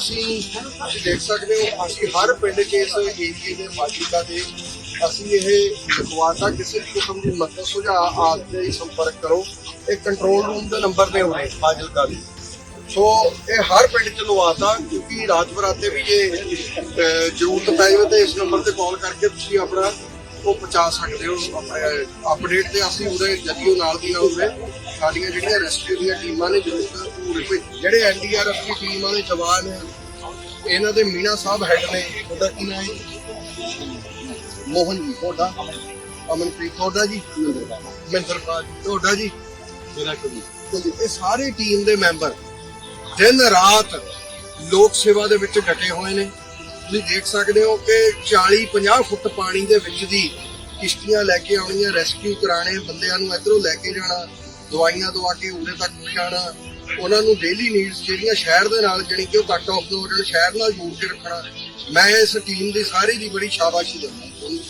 ਅਸੀਂ ਤੁਸੀਂ ਦੇਖ ਸਕਦੇ ਹੋ, ਅਸੀਂ ਹਰ ਪਿੰਡ 'ਚ ਇਸ ਏਰੀਏ ਦੇ ਫਾਜ਼ਿਲਕਾ ਦੇ ਅਸੀਂ ਇਹ ਲਗਵਾਤਾ ਕਿਸੇ ਵੀ ਕਿਸਮ ਦੀ ਮਦਦ ਸੁਝਾਅ, ਆਦਿ ਲਈ ਸੰਪਰਕ ਕਰੋ। ਇਹ ਕੰਟਰੋਲ ਰੂਮ ਦੇ ਨੰਬਰ ਨੇ ਹੋਣੇ ਫਾਜ਼ਿਲਕਾ ਦੇ। ਸੋ ਇਹ ਹਰ ਪਿੰਡ 'ਚ ਲਵਾਤਾ ਕਿਉਂਕਿ ਰਾਤ ਬਰਾਤੇ ਵੀ ਜੇ ਜ਼ਰੂਰਤ ਪੈ ਜਾਵੇ ਤਾਂ ਇਸ ਨੰਬਰ ਤੇ ਕਾਲ ਕਰਕੇ ਤੁਸੀਂ ਆਪਣਾ ਉਹ ਪਹੁੰਚਾ ਸਕਦੇ ਹੋ। ਆਪਣੇ ਅਪਡੇਟ ਤੇ ਅਸੀਂ ਉਹਦੇ ਜਰੀਏ ਨਾਲ ਦੀ ਨਾਲ ਉਹਦੇ ਸਾਡੀਆਂ ਜਿਹੜੀਆਂ ਰੈਸਕਿਊ ਦੀਆਂ ਟੀਮਾਂ ਨੇ, ਜ਼ਰੂਰਤ ਪੂਰੇ ਜਿਹੜੇ ਐਨਡੀਆਰਐਫ ਦੀ ਟੀਮ ਵਾਲੇ ਜਵਾਨ ਇਹਨਾਂ ਦੇ ਮੀਨਾ ਸਾਹਿਬ ਹੈਡ ਨੇ ਉਹਦਾ ਕੀ ਨਾਮ ਹੈ? ਮੋਹਨ ਜੀ ਤੁਹਾਡਾ? ਅਮਨਪ੍ਰੀਤ ਤੁਹਾਡਾ ਜੀ? ਮਹਿੰਦਰਪਾਲ ਜੀ ਤੁਹਾਡਾ ਜੀ? ਮੇਰਾ ਜੀ। ਇਹ ਸਾਰੇ ਟੀਮ ਦੇ ਮੈਂਬਰ ਦਿਨ ਰਾਤ ਲੋਕ ਸੇਵਾ ਦੇ ਵਿੱਚ ਡਟੇ ਹੋਏ ਨੇ। ਤੁਸੀਂ ਦੇਖ ਸਕਦੇ ਹੋ ਕਿ 40 50 ਫੁੱਟ ਪਾਣੀ ਦੇ ਵਿੱਚ ਦੀ ਕਿਸ਼ਤੀਆਂ ਲੈ ਕੇ ਆਉਣੀਆਂ ਰੈਸਕਿਊ ਕਰਾਣੇ ਬੰਦਿਆਂ ਨੂੰ ਇਧਰੋਂ ਲੈ ਕੇ ਜਾਣਾ ਦਵਾਈਆਂ ਦਵਾ ਕੇ ਉਰੇ ਤੱਕ ਪਹੁੰਚਾਉਣਾ। ਉਹਨਾਂ ਨੂੰ ਡੇਲੀ ਨੀਡਸ ਜਿਹੜੀਆਂ ਸ਼ਹਿਰ ਦੇ ਨਾਲ, ਜਾਣੀ ਕਿ ਉਹ ਕੱਟ ਆਫ ਹੋ ਸ਼ਹਿਰ ਨਾਲ ਜੋੜ ਕੇ ਰੱਖਣਾ। ਮੈਂ ਇਸ ਟੀਮ ਦੀ ਸਾਰੀ ਦੀ ਬੜੀ ਸ਼ਾਬਾਸ਼ੀ ਦਿੰਦਾ ਤੁਹਾਨੂੰ।